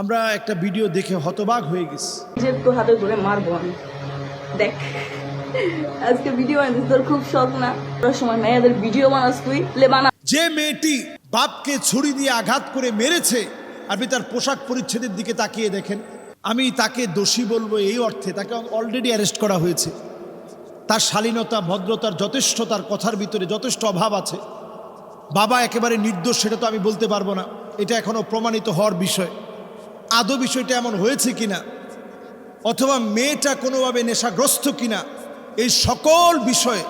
আমরা একটা ভিডিও দেখে হতবাক হয়ে গেছি। তো হাতে ধরে মারবো আমি। দেখ আজকে ভিডিও তোর খুব শখ না? তোর সময় মেয়েদের ভিডিও বানাস তুই লে বানা। যে মেয়েটি বাপকে ছুরি দিয়ে আঘাত করে মেরেছে আপনি তার পোশাক পরিচ্ছেদের দিকে তাকিয়ে দেখেন। আমি তাকে দোষী বলব এই অর্থে তাকে অলরেডি অ্যারেস্ট করা হয়েছে। তার শালীনতা ভদ্রতার যথেষ্ট তার কথার ভিতরে যথেষ্ট অভাব আছে। বাবা একেবারে নির্দোষ সেটা তো আমি বলতে পারব না। এটা এখনও প্রমাণিত হওয়ার বিষয়। আদৌ বিষয়টা এমন হয়েছে কিনা? অথবা মেয়েটা কোনোভাবে নেশাগ্রস্ত কিনা? এই সকল বিষয়,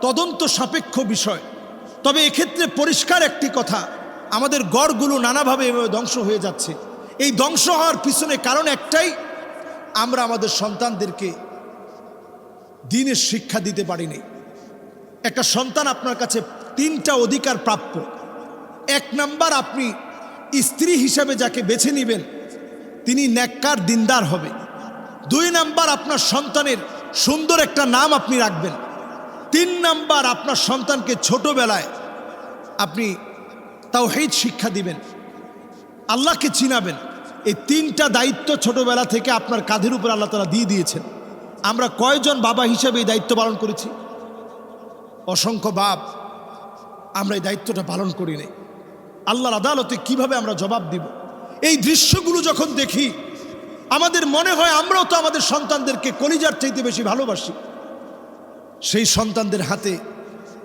তদন্ত সাপেক্ষ বিষয়। তবে এক্ষেত্রে পরিষ্কার একটি কথা, আমাদের গড়গুলো নানাভাবে এভাবে ধ্বংস হয়ে যাচ্ছে। এই ধ্বংস হওয়ার পিছনে কারণ একটাই, আমরা আমাদের সন্তানদেরকে দিনের শিক্ষা দিতে পারিনি। একটা সন্তান আপনার কাছে তিনটা অধিকার প্রাপ্য। এক নাম্বার, আপনি স্ত্রী হিসাবে যাকে বেছে নেবেন তিনি ন্যাক্কার দিনদার হবে। দুই নাম্বার আপনার সন্তানের সুন্দর একটা নাম আপনি রাখবেন। তিন নাম্বার আপনার সন্তানকে ছোটবেলায় আপনি তাওহীদ শিক্ষা দিবেন। আল্লাহকে চিনাবেন। এই তিনটা দায়িত্ব ছোটবেলা থেকে আপনার কাঁধের উপর আল্লাহ তালা দিয়ে দিয়েছেন। আমরা কয়জন বাবা হিসেবে এই দায়িত্ব পালন করেছি? অসংখ্য বাপ আমরা এই দায়িত্বটা পালন করি নাই। আল্লাহর আদালতে কীভাবে আমরা জবাব দিব? এই দৃশ্যগুলো যখন দেখি, আমাদের মনে হয় আমরাও তো আমাদের সন্তানদেরকে কলিজার চাইতে বেশি ভালোবাসি। সেই সন্তানদের হাতে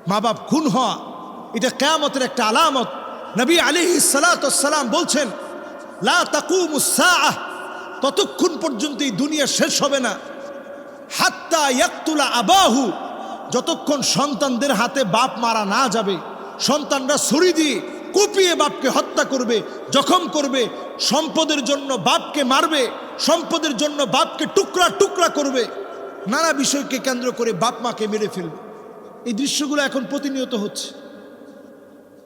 মা বাপ খুন হওয়া, এটা কেয়ামতের একটা আলামত। নবী আলী সালাম বলছেন, লা তাকুমুসাআহ ততক্ষণ পর্যন্ত এই দুনিয়া শেষ হবে না। হাত্তা ইয়াকতুলা আবাহু, যতক্ষণ সন্তানদের হাতে বাপ মারা না যাবে, সন্তানরা ছুরি দিয়ে কুপিয়ে বাপকে হত্যা করবে, জখম করবে, সম্পদের জন্য বাপকে মারবে, সম্পদের জন্য বাপকে টুকরা টুকরা করবে। নানা বিষয়কে কেন্দ্র করে বাপ মাকে মেরে ফেলবে। এই দৃশ্যগুলো এখন প্রতিনিয়ত হচ্ছে।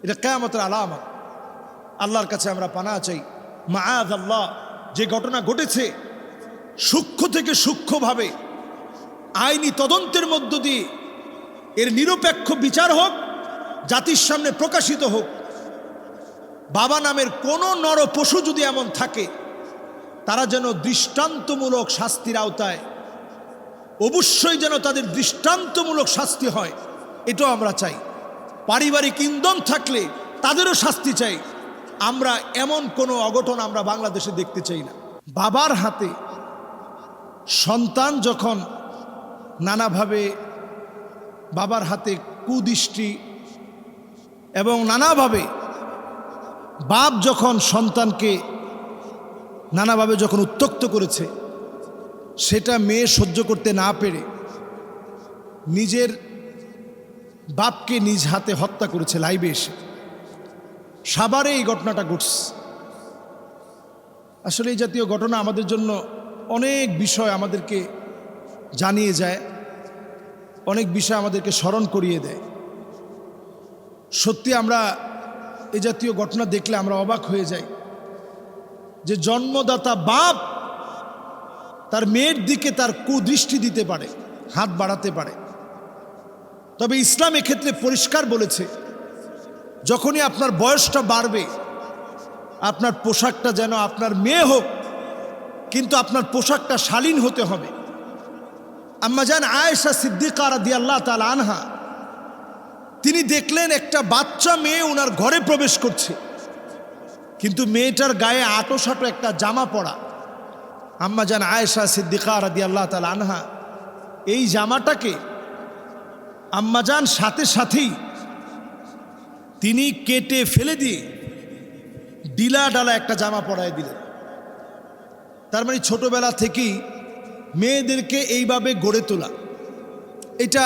এটা কেয়ামতের আলামত। আল্লাহর কাছে আমরা পানা চাই মায়াদ আল্লাহ, যে ঘটনা ঘটেছে, সূক্ষ্ম থেকে সূক্ষ্মভাবে, আইনি তদন্তের মধ্য দিয়ে, এর নিরপেক্ষ বিচার হোক, জাতির সামনে প্রকাশিত হোক বাবা নামের কোনো নর পশু যদি এমন থাকে, তারা যেন দৃষ্টান্তমূলক শাস্তির আওতায়, অবশ্যই যেন তাদের দৃষ্টান্তমূলক শাস্তি হয়, এটাও আমরা চাই। পারিবারিক ইন্ধন থাকলে তাদেরও শাস্তি চাই। আমরা এমন কোনো অঘটন আমরা বাংলাদেশে দেখতে চাই না। বাবার হাতে সন্তান যখন নানাভাবে বাবার হাতে কুদৃষ্টি এবং নানাভাবে বাপ যখন সন্তানকে নানাভাবে যখন উত্তক্ত করেছে, সেটা মেয়ে সহ্য করতে না পেরে নিজের বাপকে নিজ হাতে হত্যা করেছে লাইভে এসে। সাবারে এই ঘটনাটা ঘটছে। আসলে এই জাতীয় ঘটনা আমাদের জন্য অনেক বিষয় আমাদেরকে জানিয়ে যায়, অনেক বিষয় আমাদেরকে স্মরণ করিয়ে দেয়। সত্যি আমরা এ জাতীয় ঘটনা দেখলে আমরা অবাক হয়ে যাই যে জন্মদাতা বাপ তার মেয়ের দিকে তার কুদৃষ্টি দিতে পারে, হাত বাড়াতে পারে। তবে ইসলাম এক্ষেত্রে পরিষ্কার বলেছে, যখনই আপনার বয়সটা বাড়বে, আপনার পোশাকটা যেন আপনার মেয়ে হোক, কিন্তু আপনার পোশাকটা শালীন হতে হবে। আম্মা যান আয়েশা সিদ্দিকা রাদি আল্লাহ তাল আনহা তিনি দেখলেন একটা বাচ্চা মেয়ে ওনার ঘরে প্রবেশ করছে। কিন্তু মেয়েটার গায়ে আটো সাটো একটা জামা পড়া। আম্মা যান আয়েশা সিদ্দিকা রাদি আল্লাহ তাল আনহা, এই জামাটাকে আম্মাজান সাথে সাথেই তিনি কেটে ফেলে দিয়ে ডিলা ডালা একটা জামা পরায় দিলেন। তার মানে ছোটোবেলা থেকেই মেয়েদেরকে এইভাবে গড়ে তোলা। এটা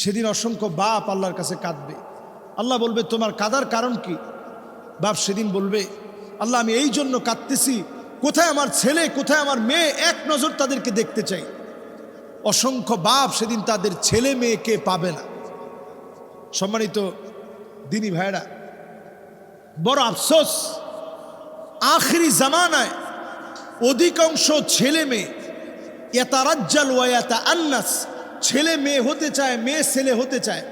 সেদিন অসংখ্য বাপ আল্লাহর কাছে কাঁদবে। আল্লাহ বলবে, তোমার কাদার কারণ কি? বাপ সেদিন বলবে, আল্লাহ, আমি এই জন্য কাঁদতেছি, কোথায় আমার ছেলে, কোথায় আমার মেয়ে, এক নজর তাদেরকে দেখতে চাই। অসংখ্য বাপ সেদিন তাদের ছেলে মেয়েকে পাবে না। সম্মানিত দিনী ভাইরা বড় আফসোস, আখরি জামানায় অধিকাংশ ছেলে মেয়ে এতারাজ্জাল ওয়াতা আন্নাস ছেলে মেয়ে হতে চায় মেয়ে ছেলে হতে চায়।